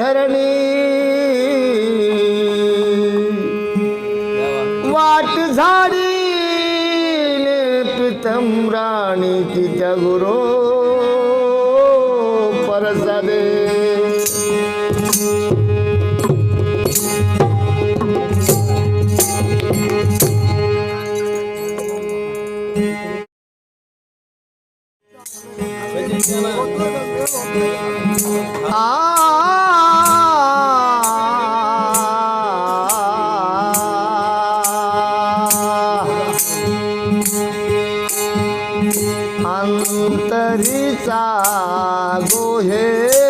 धरणी. वाट झाडी पितम राणी तिच्या गुरो तरी चा गोहे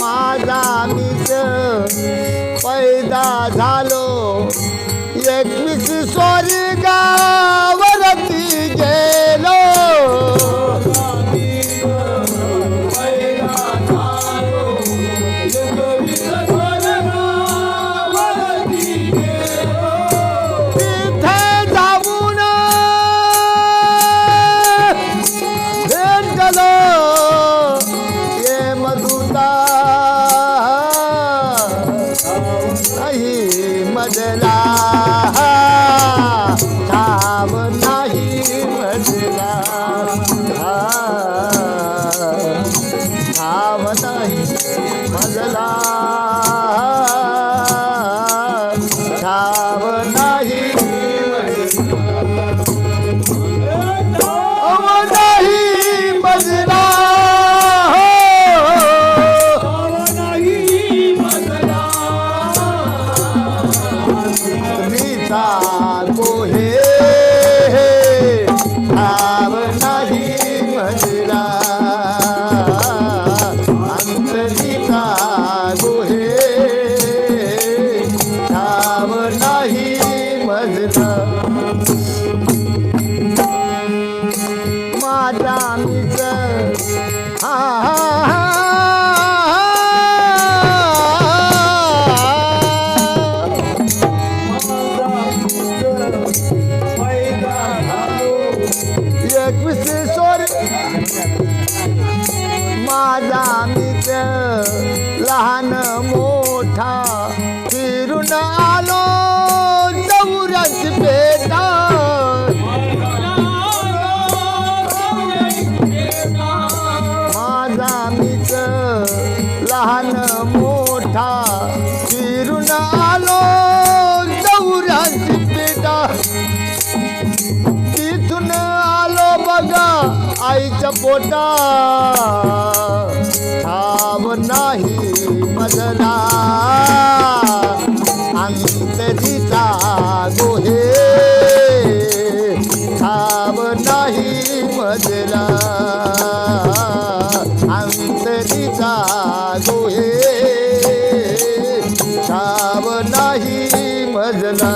माझा मित्र पैदा झालो एकवीस स्वर्गा मजला ठाव नाही मजला ठाव नाही मजला माझा मित्र लहान मोठा फिरून आलो. पोटा ठाव नाही मजला अंतरीचा गोहे ठाव नाही मजला अंतरीचा गोहे ठाव नाही मजला